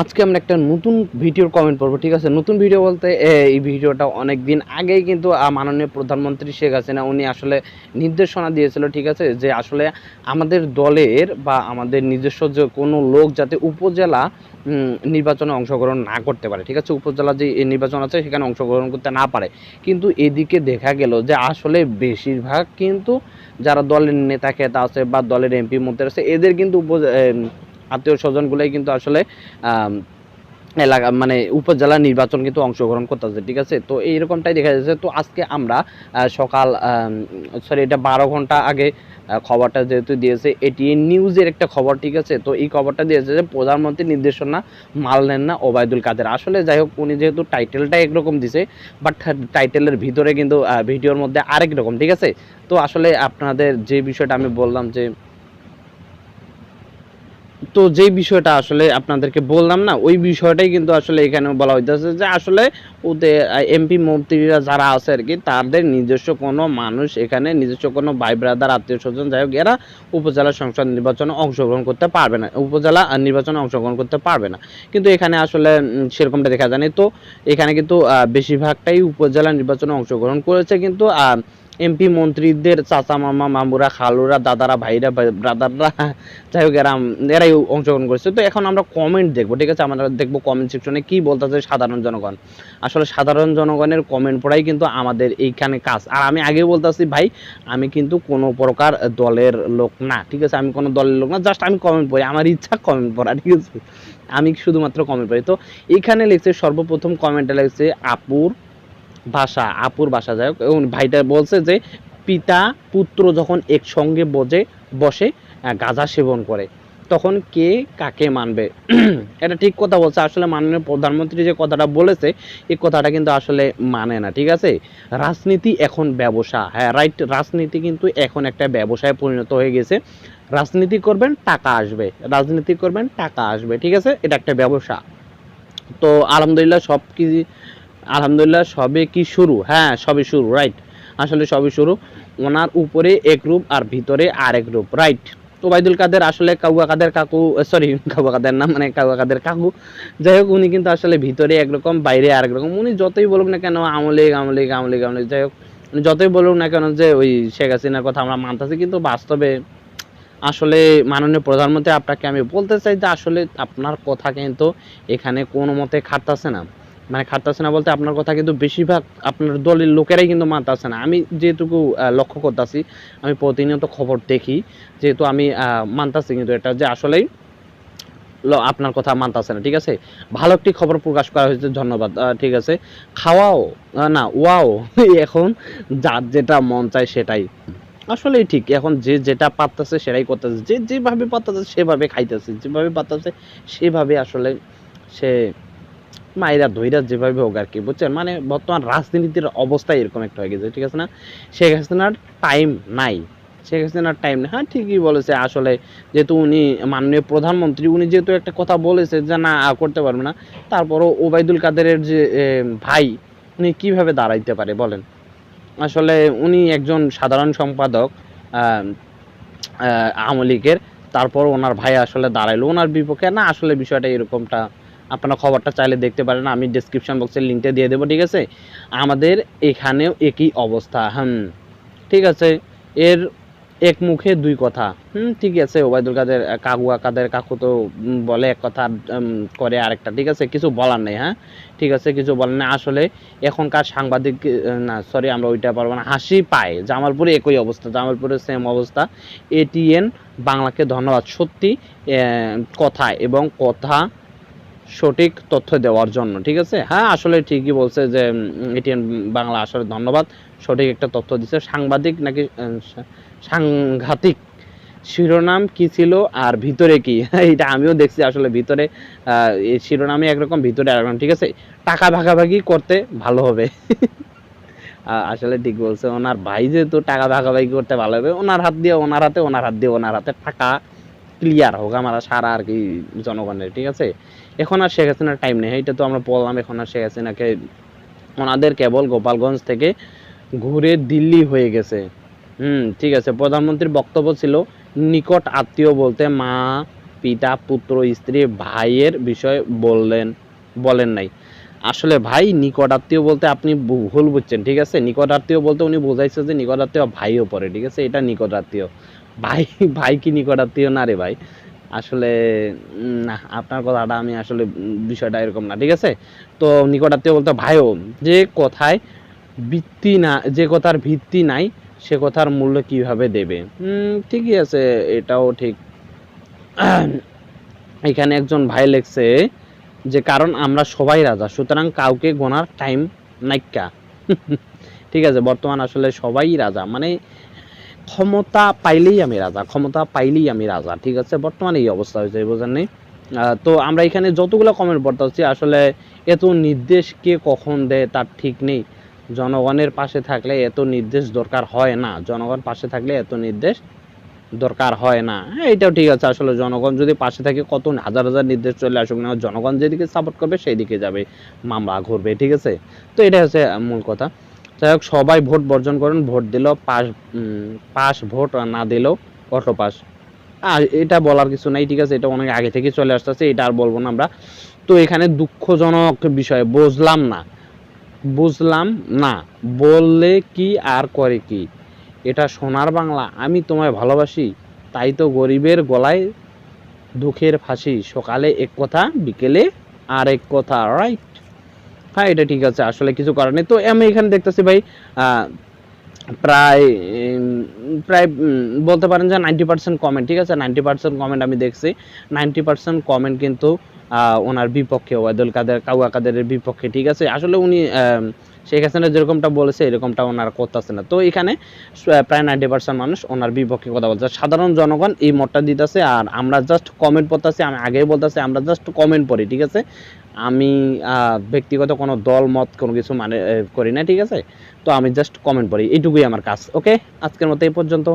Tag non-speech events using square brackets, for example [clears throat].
আজকে আমরা একটা নতুন ভিডিওর কমেন্ট পড়ব, ঠিক আছে? নতুন ভিডিও বলতে এই ভিডিওটা অনেক দিন আগেই কিন্তু মাননীয় প্রধানমন্ত্রী শেখ হাসিনা, উনি আসলে নির্দেশনা দিয়েছিল, ঠিক আছে? যে আসলে আমাদের দলের বা আমাদের নিজস্ব যে কোনো লোক যাতে উপজেলা নির্বাচনে অংশগ্রহণ না করতে পারে, ঠিক আছে? উপজেলা যে নির্বাচন আছে, সেখানে অংশগ্রহণ করতে না পারে। কিন্তু এদিকে দেখা গেল যে আসলে বেশিরভাগ কিন্তু যারা দলের নেতা খেতা আছে বা দলের এমপি মন্ত্রী আছে, এদের কিন্তু আত্মীয় স্বজনগুলোই কিন্তু আসলে এলাকা মানে উপজেলা নির্বাচন কিন্তু অংশগ্রহণ করতেছে, ঠিক আছে? তো এইরকমটাই দেখা যাচ্ছে। তো আজকে আমরা সকাল সরি এটা বারো ঘণ্টা আগে খবরটা যেহেতু দিয়েছে এটি নিউজের একটা খবর, ঠিক আছে? তো এই খবরটা দিয়েছে যে প্রধানমন্ত্রী নির্দেশনা মানলেন না ওবায়দুল কাদের। আসলে যাই হোক, উনি যেহেতু টাইটেলটা একরকম দিছে বাট টাইটেলের ভিতরে কিন্তু ভিডিওর মধ্যে আরেক রকম, ঠিক আছে? তো আসলে আপনাদের যে বিষয়টা আমি বললাম যে তো যে বিষয়টা আসলে আপনাদেরকে বললাম না, ওই বিষয়টাই কিন্তু আসলে এখানে বলা হইতেছে যে আসলে ওদের এমপি মন্ত্রীরা যারা আছে আর কি তাদের নিজস্ব কোনো মানুষ এখানে, নিজস্ব কোনো ভাই ব্রাদার আত্মীয় স্বজন, যাই হোক, এরা উপজেলা সংসদ নির্বাচনে অংশগ্রহণ করতে পারবে না, উপজেলা নির্বাচনে অংশগ্রহণ করতে পারবে না। কিন্তু এখানে আসলে সেরকমটা দেখা যায়নি। তো এখানে কিন্তু বেশিরভাগটাই উপজেলা নির্বাচনে অংশগ্রহণ করেছে কিন্তু এমপি মন্ত্রীদের চাচা, মামা, মামুরা, খালুরা, দাদারা, ভাইরা ব্রাদাররা, যাই হোক এরা, এরাই অংশগ্রহণ করেছে। তো এখন আমরা কমেন্ট দেখব, ঠিক আছে? আমরা দেখব কমেন্ট সেকশনে কি বলতেছে সাধারণ জনগণ। আসলে সাধারণ জনগণের কমেন্ট পড়াই কিন্তু আমাদের এইখানে কাজ। আর আমি আগে বলতেছি, ভাই, আমি কিন্তু কোনো প্রকার দলের লোক না, ঠিক আছে? আমি কোনো দলের লোক না জাস্ট আমি কমেন্ট পড়ি। আমার ইচ্ছা কমেন্ট পড়া, ঠিক আছে? আমি শুধুমাত্র কমেন্ট পড়ি। তো এখানে লিখছে, সর্বপ্রথম কমেন্টে লিখছে, আপুর ভাষা, আপুর ভাষা। যাই হোক, এবং ভাইটা বলছে যে, পিতা, পুত্র যখন একসঙ্গে বসে বসে গাঁজা সেবন করে, তখন কে কাকে মানবে? [clears throat] এটা ঠিক কথা বলছে। আসলে মাননীয় প্রধানমন্ত্রী যে কথাটা বলেছে, এই কথাটা কিন্তু আসলে মানে না, ঠিক আছে? রাজনীতি এখন ব্যবসা। হ্যাঁ রাইট রাজনীতি কিন্তু এখন একটা ব্যবসায় পরিণত হয়ে গেছে। রাজনীতি করবেন, টাকা আসবে। রাজনীতি করবেন, টাকা আসবে, ঠিক আছে? এটা একটা ব্যবসা। তো আলহামদুলিল্লাহ সব কি আলহামদুলিল্লাহ সবে কি শুরু? হ্যাঁ সবে শুরু রাইট আসলে সবে শুরু। ওনার উপরে এক রূপ আর ভিতরে আরেক রূপ রাইট ওবায়দুল কাদের আসলে কাউয়া কাদের কাকু সরি [laughs] কাউয়া কাদের না মানে কাউয়া কাদের কাকু। যাই হোক, উনি কিন্তু আসলে ভিতরে একরকম, বাইরে আরেক রকম। উনি যতই বলুক না কেন আমলিগ আমলিগ আমলিগ আমলিগ যাই হোক যতই বলুক না কেন যে ওই শেখ হাসিনার কথা আমরা মানতেছি, কিন্তু বাস্তবে আসলে মাননীয় প্রধানমন্ত্রী আপনাকে আমি বলতে চাই যে আসলে আপনার কথা কিন্তু এখানে কোনো মতে খাটতেছে না। মানে খাটতেছে না বলতে আপনার কথা কিন্তু বেশিরভাগ আপনার দলের লোকেরাই কিন্তু মানতেছে না। আমি যেটুকু লক্ষ্য করতেছি, আমি প্রতিনিয়ত খবর দেখি, যেহেতু আমি মানতাছি কিন্তু এটা যে আসলেই আপনার কথা মানতাছে না, ঠিক আছে? ভালো একটি খবর প্রকাশ করা হয়েছে, ধন্যবাদ ঠিক আছে? খাওয়াও না, ওয়াও, [laughs] এখন যার যেটা মন চায় সেটাই। আসলেই ঠিক, এখন যে যেটা পারতেছে সেটাই করতেছে। যে যেভাবে পারতেছে সেভাবে খাইতেছে, যেভাবে পারতেছে সেভাবে আসলে সে মায়েরা ধৈরা যেভাবে হোক আর কি, বুঝছেন? মানে বর্তমান রাজনীতির অবস্থা এরকম একটা হয়ে গেছে, ঠিক আছে না? শেখ হাসিনার টাইম নাই। শেখ হাসিনার টাইম নেই। হ্যাঁ ঠিকই বলেছে আসলে, যেহেতু উনি মাননীয় প্রধানমন্ত্রী, উনি যেহেতু একটা কথা বলেছে যে না করতে পারবে না। তারপরও ওবায়দুল কাদেরের যে ভাই, উনি কীভাবে দাঁড়াইতে পারে বলেন? আসলে উনি একজন সাধারণ সম্পাদক আওয়ামী লীগের। তারপর ওনার ভাই আসলে দাঁড়াইলো। ওনার বিপক্ষে না, আসলে বিষয়টা এরকমটা আপনারা খবরটা চাইলে দেখতে পারেন, আমি ডেসক্রিপশন বক্সের লিঙ্কটা দিয়ে দেবো, ঠিক আছে? আমাদের এখানেও একই অবস্থা, হুম, ঠিক আছে? এর এক মুখে দুই কথা, হুম, ঠিক আছে? ওবায়দুল কাদের, কাকু কাদের, কাকু তো বলে এক কথা করে আরেকটা, ঠিক আছে? কিছু বলার নেই হ্যাঁ? ঠিক আছে, কিছু বলার নেই। আসলে এখনকার সাংবাদিক না সরি আমরা ওইটা পারব না, হাসি পায়। জামালপুরে একই অবস্থা জামালপুরের সেম অবস্থা। এটিএন বাংলাকে ধন্যবাদ, সত্যি কথা এবং কথা সঠিক তথ্য দেওয়ার জন্য, ঠিক আছে? হ্যাঁ আসলে ঠিকই বলছে যে এটিএন বাংলা আসলে ধন্যবাদ, সঠিক একটা তথ্য দিচ্ছে সাংবাদিক নাকি সাংঘাতিক শিরোনাম কি ছিল আর ভিতরে কি? [laughs] এটা আমিও দেখছি আসলে ভিতরে শিরোনামে একরকম, ভিতরে একরকম ঠিক আছে? টাকা ভাগাভাগি করতে ভালো হবে। [laughs] আসলে ঠিক বলছে, ওনার ভাই যেহেতু টাকা ভাগাভাগি করতে ভালো হবে, ওনার হাত দিয়ে, ওনার হাতে, ওনার হাত দিয়ে, ওনার হাতে টাকা ক্লিয়ার হোক, আমার সারা আর কি জনগণের, ঠিক আছে? এখন আর শেখ হাসিনার টাইম নেই। এটা তো আমরা বললাম, এখন আর শেখ হাসিনাকে ওনাদের কেবল গোপালগঞ্জ থেকে ঘুরে দিল্লি হয়ে গেছে। হুম, ঠিক আছে। প্রধানমন্ত্রীর বক্তব্য ছিল, নিকট আত্মীয় বলতে মা, পিতা, পুত্র, স্ত্রী, ভাইয়ের বিষয় বললেন, বলেন নাই। আসলে ভাই, নিকট আত্মীয় বলতে আপনি ভুল বুঝছেন, ঠিক আছে? নিকট আত্মীয় বলতে উনি বোঝাইছে যে নিকট আত্মীয় ভাইও পড়ে, ঠিক আছে? এটা নিকট আত্মীয়। ভাই ভাই কি নিকট আত্মীয় না রে ভাই। আসলে না, আপনার কথাটা আমি আসলে বিষয়টা এরকম না, ঠিক আছে? তো নিকট আত্মীয় বলতে, ভাইও, যে কথায় ভিত্তি না, যে কথার ভিত্তি নাই, সে কথার মূল্য কীভাবে দেবে? ঠিকই আছে, এটাও ঠিক। এখানে একজন ভাই লেখছে যে, কারণ আমরা সবাই রাজা, সুতরাং কাউকে গোনার টাইম নাইকা ঠিক আছে, বর্তমান আসলে সবাই রাজা। মানে ক্ষমতা পাইলেই আমি রাজা, ক্ষমতা পাইলেই আমি রাজা, ঠিক আছে? বর্তমানে এই অবস্থা হয়েছে বোঝেন নেই? তো আমরা এখানে যতগুলো কমেন্ট পড়তে হচ্ছে আসলে এত নির্দেশ কে কখন দেয় তার ঠিক নেই। জনগণের পাশে থাকলে এত নির্দেশ দরকার হয় না। জনগণ পাশে থাকলে এত নির্দেশ দরকার হয় না। হ্যাঁ এটাও ঠিক আছে, আসলে জনগণ যদি পাশে থাকে, কত হাজার হাজার নির্দেশ চলে আসুক না জনগণ যেদিকে সাপোর্ট করবে সেই দিকে যাবে, মামলা ঘুরবে, ঠিক আছে? তো এটা হচ্ছে মূল কথা। যাই হোক, সবাই ভোট বর্জন করেন, ভোট দিলেও পাস পাস ভোট না দিলেও অটো পাস। আর এটা বলার কিছু নাই, ঠিক আছে? এটা অনেক আগে থেকে চলে আসতেছে, এটা আর বলব না আমরা। তো এখানে দুঃখজনক বিষয়, বুঝলাম না। বুঝলাম না, বললে কি আর করে কি? এটা সোনার বাংলা, আমি তোমায় ভালোবাসি, তাই তো গরিবের গলায় দুঃখের ফাঁসি। সকালে এক কথা, বিকেলে আর এক কথা রাইট হ্যাঁ এটা ঠিক আছে, আসলে কিছু করার নেই। তো আমি এখানে দেখতেছি ভাই প্রায় প্রায় বলতে পারেন যে নাইনটি পার্সেন্ট কমেন্ট ঠিক আছে? নাইনটি পার্সেন্ট কমেন্ট আমি দেখছি। নাইনটি পার্সেন্ট কমেন্ট কিন্তু ওনার বিপক্ষে ওয়াদুল কাদের কাউয়া কাদের বিপক্ষে, ঠিক আছে? আসলে উনি শেখ হাসিনা যেরকমটা বলেছে, এরকমটা ওনারা করতেছে না। তো এখানে প্রায় নাইনটি পার্সেন্ট মানুষ ওনার বিপক্ষে কথা বলছে। সাধারণ জনগণ এই মতটা দিতেছে, আর আমরা জাস্ট কমেন্ট পড়তেছি, আমি আগেই বলতেছি, আমরা জাস্ট কমেন্ট পড়ি, ঠিক আছে? আমি ব্যক্তিগত কোনো দল, মত, কোনো কিছু মানে করি না, ঠিক আছে? তো আমি জাস্ট কমেন্ট পড়ি এইটুকুই আমার কাজ ওকে আজকের মতো এই পর্যন্ত।